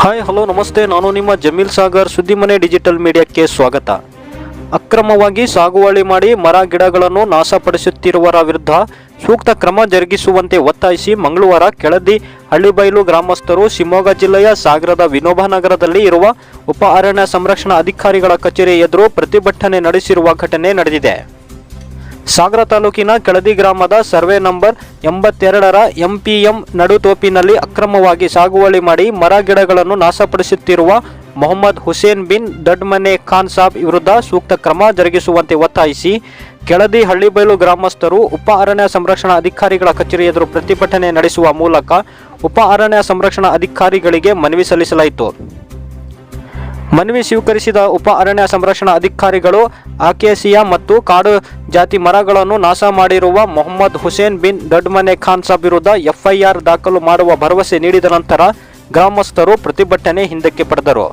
Hi hello ನಮಸ್ತೆ. ನಾನು ನಿಮ್ಮ ಜಮೀಲ್ ಸಾಗರ್, ಸುದ್ದಿಮನೆ ಡಿಜಿಟಲ್ ಮೀಡಿಯಾಕ್ಕೆ ಸ್ವಾಗತ. ಅಕ್ರಮವಾಗಿ ಸಾಗುವಳಿ ಮಾಡಿ ಮರ, ಗಿಡಗಳನ್ನು ನಾಶಪಡಿಸುತ್ತಿರುವರ ವಿರುದ್ಧ ಸೂಕ್ತ ಕ್ರಮ ಜರುಗಿಸುವಂತೆ ಒತ್ತಾಯಿಸಿ ಮಂಗಳವಾರ ಕೆಳದಿ ಹಳ್ಳಿಬೈಲು ಗ್ರಾಮಸ್ಥರು ಶಿವಮೊಗ್ಗ ಜಿಲ್ಲೆಯ ಸಾಗರದ ವಿನೋಬ ನಗರದಲ್ಲಿ ಇರುವ ಉಪ ಅರಣ್ಯ ಸಂರಕ್ಷಣಾ ಅಧಿಕಾರಿಗಳ ಕಚೇರಿ ಎದುರು ಪ್ರತಿಭಟನೆ ನಡೆಸಿರುವ ಘಟನೆ ನಡೆದಿದೆ. ಸಾಗರ ತಾಲೂಕಿನ ಕೆಳದಿ ಗ್ರಾಮದ ಸರ್ವೆ ನಂಬರ್ ಎಂಬತ್ತೆರಡರ ಎಂಪಿಎಂ ನಡುತೋಪಿನಲ್ಲಿ ಅಕ್ರಮವಾಗಿ ಸಾಗುವಳಿ ಮಾಡಿ ಮರ ಗಿಡಗಳನ್ನು ನಾಶಪಡಿಸುತ್ತಿರುವ ಮೊಹಮ್ಮದ್ ಹುಸೇನ್ ಬಿನ್ ದಡ್ಮನೆ ಖಾನ್ ಸಾಬ್ ವಿರುದ್ಧ ಸೂಕ್ತ ಕ್ರಮ ಜರುಗಿಸುವಂತೆ ಒತ್ತಾಯಿಸಿ ಕೆಳದಿ ಹಳ್ಳಿಬೈಲು ಗ್ರಾಮಸ್ಥರು ಉಪ ಅರಣ್ಯ ಸಂರಕ್ಷಣಾ ಅಧಿಕಾರಿಗಳ ಕಚೇರಿ ಎದುರು ಪ್ರತಿಭಟನೆ ನಡೆಸುವ ಮೂಲಕ ಉಪ ಅರಣ್ಯ ಸಂರಕ್ಷಣಾ ಅಧಿಕಾರಿಗಳಿಗೆ ಮನವಿ ಸಲ್ಲಿಸಲಾಯಿತು. ಮನವಿ ಸ್ವೀಕರಿಸಿದ ಉಪ ಅರಣ್ಯ ಸಂರಕ್ಷಣಾ ಅಧಿಕಾರಿಗಳು ಆಕೇಸಿಯಾ ಮತ್ತು ಕಾಡು ಜಾತಿ ಮರಗಳನ್ನು ನಾಶ ಮಾಡಿರುವ ಮೊಹಮ್ಮದ್ ಹುಸೇನ್ ಬಿನ್ ದಡ್ಮನೆ ಖಾನ್ ಸಾಬ್ ವಿರುದ್ಧ ಎಫ್ಐಆರ್ ದಾಖಲು ಮಾಡುವ ಭರವಸೆ ನೀಡಿದ ನಂತರ ಗ್ರಾಮಸ್ಥರು ಪ್ರತಿಭಟನೆ ಹಿಂದಕ್ಕೆ ಪಡೆದರು.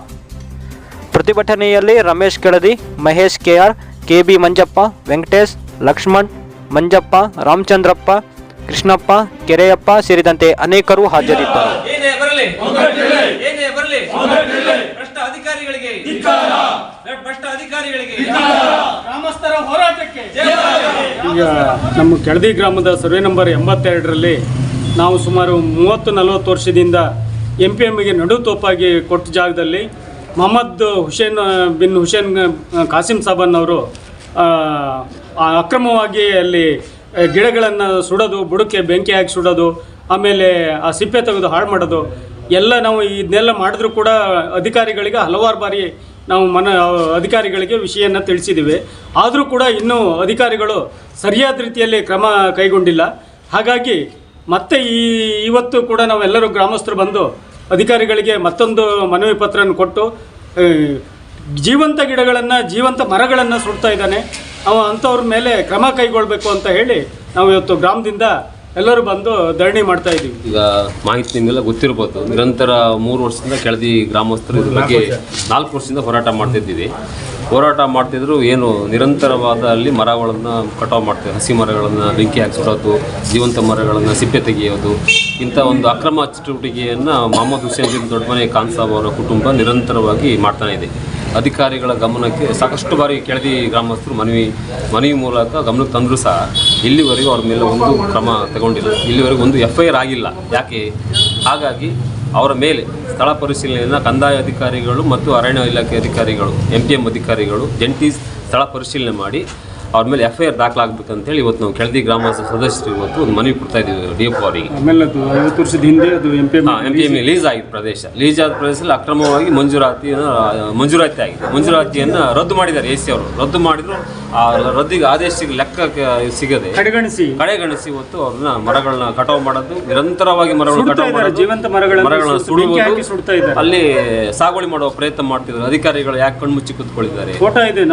ಪ್ರತಿಭಟನೆಯಲ್ಲಿ Ramesh Keladi, Mahesh K R, K B Manjappa, Venkatesh, Lakshman, Manjappa, Ramachandrappa, Krishnappa, Kereyappa ಸೇರಿದಂತೆ ಅನೇಕರು ಹಾಜರಿದ್ದರು. ಅಧಿಕಾರಿಗಳಿಗೆ ಭ್ರಷ್ಟ ಅಧಿಕಾರಿಗಳಿಗೆ ಗ್ರಾಮಸ್ಥರ ಹೋರಾಟಕ್ಕೆ ಜಯವಾಗಲಿ. ಈಗ ನಮ್ಮ ಕೆಳದಿ ಗ್ರಾಮದ ಸರ್ವೆ ನಂಬರ್ ಎಂಬತ್ತೆರಡರಲ್ಲಿ ನಾವು ಸುಮಾರು ಮೂವತ್ತು ನಲವತ್ತು ವರ್ಷದಿಂದ ಎಂ ಪಿ ಎಮ್ಗೆ ನಡು ತೋಪಾಗಿ ಕೊಟ್ಟ ಜಾಗದಲ್ಲಿ ಮೊಹಮ್ಮದ್ ಹುಸೇನ್ ಬಿನ್ ಹುಸೇನ್ ಖಾಸಿಂ ಸಾಬನ್ ಅವರು ಅಕ್ರಮವಾಗಿ ಅಲ್ಲಿ ಗಿಡಗಳನ್ನು ಸುಡೋದು ಬುಡಕ್ಕೆ ಬೆಂಕಿ ಹಾಕಿ ಸುಡೋದು ಆಮೇಲೆ ಆ ಸಿಪ್ಪೆ ತೆಗೆದು ಹಾಳು ಮಾಡೋದು ಎಲ್ಲ ನಾವು ಇದನ್ನೆಲ್ಲ ಮಾಡಿದ್ರೂ ಕೂಡ ಅಧಿಕಾರಿಗಳಿಗೆ ಹಲವಾರು ಬಾರಿ ನಾವು ಮನ, ಅಧಿಕಾರಿಗಳಿಗೆ ವಿಷಯನ ತಿಳಿಸಿದ್ದೀವಿ ಆದರೂ ಕೂಡ ಇನ್ನೂ ಅಧಿಕಾರಿಗಳು ಸರಿಯಾದ ರೀತಿಯಲ್ಲಿ ಕ್ರಮ ಕೈಗೊಂಡಿಲ್ಲ. ಹಾಗಾಗಿ ಮತ್ತೆ ಈ, ಇವತ್ತು ಕೂಡ ನಾವೆಲ್ಲರೂ ಗ್ರಾಮಸ್ಥರು ಬಂದು ಅಧಿಕಾರಿಗಳಿಗೆ ಮತ್ತೊಂದು ಮನವಿ ಪತ್ರವನ್ನು ಕೊಟ್ಟು ಜೀವಂತ ಗಿಡಗಳನ್ನು, ಜೀವಂತ ಮರಗಳನ್ನು ಸುಡ್ತಾ ಇದ್ದಾನೆ. ಅವ ಅಂಥವ್ರ ಮೇಲೆ ಕ್ರಮ ಕೈಗೊಳ್ಳಬೇಕು ಅಂತ ಹೇಳಿ ನಾವು ಇವತ್ತು ಗ್ರಾಮದಿಂದ ಎಲ್ಲರೂ ಬಂದು ಧರಣಿ ಮಾಡ್ತಾ ಇದ್ದೀವಿ. ಈಗ ಮಾಹಿತಿ ನಿಮಗೆಲ್ಲ ಗೊತ್ತಿರ್ಬೋದು. ನಿರಂತರ ಮೂರು ವರ್ಷದಿಂದ ಕೆಳದಿ ಗ್ರಾಮಸ್ಥರು ಇದ್ರ ಬಗ್ಗೆ ನಾಲ್ಕು ವರ್ಷದಿಂದ ಹೋರಾಟ ಮಾಡ್ತಿದ್ದೀವಿ ಹೋರಾಟ ಮಾಡ್ತಿದ್ರು ಏನು ನಿರಂತರವಾದ ಅಲ್ಲಿ ಮರಗಳನ್ನು ಕಟಾವು ಮಾಡ್ತೀವಿ. ಹಸಿ ಮರಗಳನ್ನು ಬೆಂಕಿ ಹಾಕಿಸೋದು ಜೀವಂತ ಮರಗಳನ್ನು ಸಿಪ್ಪೆ ತೆಗೆಯೋದು. ಇಂಥ ಒಂದು ಅಕ್ರಮ ಚಟುವಟಿಕೆಯನ್ನು ಮೊಹಮ್ಮದ್ ಹುಸೇನ್ ಬಿನ್ ದೊಡ್ಡಮನೆ ಖಾನ್ ಸಾಬ್ ಅವರ ಕುಟುಂಬ ನಿರಂತರವಾಗಿ ಮಾಡ್ತಾನೆ ಇದೆ. ಅಧಿಕಾರಿಗಳ ಗಮನಕ್ಕೆ ಸಾಕಷ್ಟು ಬಾರಿ ಕೆಳದಿ ಗ್ರಾಮಸ್ಥರು ಮನವಿ ಮನವಿ ಮೂಲಕ ಗಮನಕ್ಕೆ ತಂದರೂ ಸಹ. ಇಲ್ಲಿವರೆಗೂ ಅವ್ರ ಮೇಲೆ ಒಂದು ಕ್ರಮ ತಗೊಂಡಿಲ್ಲ. ಇಲ್ಲಿವರೆಗೂ ಒಂದು ಎಫ್ ಐ ಆರ್ ಆಗಿಲ್ಲ. ಯಾಕೆ? ಹಾಗಾಗಿ ಅವರ ಮೇಲೆ ಸ್ಥಳ ಪರಿಶೀಲನೆಯನ್ನು ಕಂದಾಯ ಅಧಿಕಾರಿಗಳು ಮತ್ತು ಅರಣ್ಯ ಇಲಾಖೆ ಅಧಿಕಾರಿಗಳು ಎಂ ಪಿ ಎಂ ಅಧಿಕಾರಿಗಳು, ಜಂಟಿ ಸ್ಥಳ ಪರಿಶೀಲನೆ ಮಾಡಿ ಅವ್ರ ಮೇಲೆ ಎಫ್ ಐ ಆರ್ ದಾಖಲಾಗಬೇಕಂತೇಳಿ ಇವತ್ತು ನಾವು ಕೆಳದಿ ಗ್ರಾಮ ಸದಸ್ಯರು ಇವತ್ತು ಒಂದು ಮನವಿ ಕೊಡ್ತಾ ಇದ್ದೀವಿ ಡಿ ಎಫ್ ಅವರಿಗೆ. ಆಮೇಲೆ ಅದು ಐವತ್ತು ವರ್ಷದ ಹಿಂದೆ ಅದು M P M P lease ಪ್ರದೇಶ. ಲೀಸ್ ಆದ ಪ್ರದೇಶದಲ್ಲಿ ಅಕ್ರಮವಾಗಿ ಮಂಜೂರಾತಿಯನ್ನು ಮಂಜೂರಾತಿ ಆಗಿದೆ. ಮಂಜೂರಾತಿಯನ್ನು ರದ್ದು ಮಾಡಿದ್ದಾರೆ ಎ ಸಿ ಅವರು. ರದ್ದು ಮಾಡಿದ್ರು. ಆ ರದ್ದಿಗೆ ಆದೇಶಕ್ಕೆ ಲೆಕ್ಕ ಸಿಗದೆ ಕಡೆಗಣಿಸಿ. ಕಡೆಗಣಿಸಿ ಇವತ್ತು ಅವ್ರನ್ನ ಮರಗಳನ್ನ ಕಟಾವು ಮಾಡೋದು ನಿರಂತರವಾಗಿ ಮರಗಳನ್ನ ಕಟಾವು ಮಾಡೋದು ಜೀವಂತ ಮರಗಳ ಮರಗಳನ್ನ ಸುಡುವುದು. ಇದ್ದಾರೆ. ಅಲ್ಲಿ ಸಾಗುವಳಿ ಮಾಡುವ ಪ್ರಯತ್ನ ಮಾಡ್ತಿದ್ರು ಅಧಿಕಾರಿಗಳು ಯಾಕೆ ಕಣ್ಮುಚ್ಚಿ ಕೂತ್ಕೊಳ್ಳಿದ್ದಾರೆ ಫೋಟೋ ಇದೆ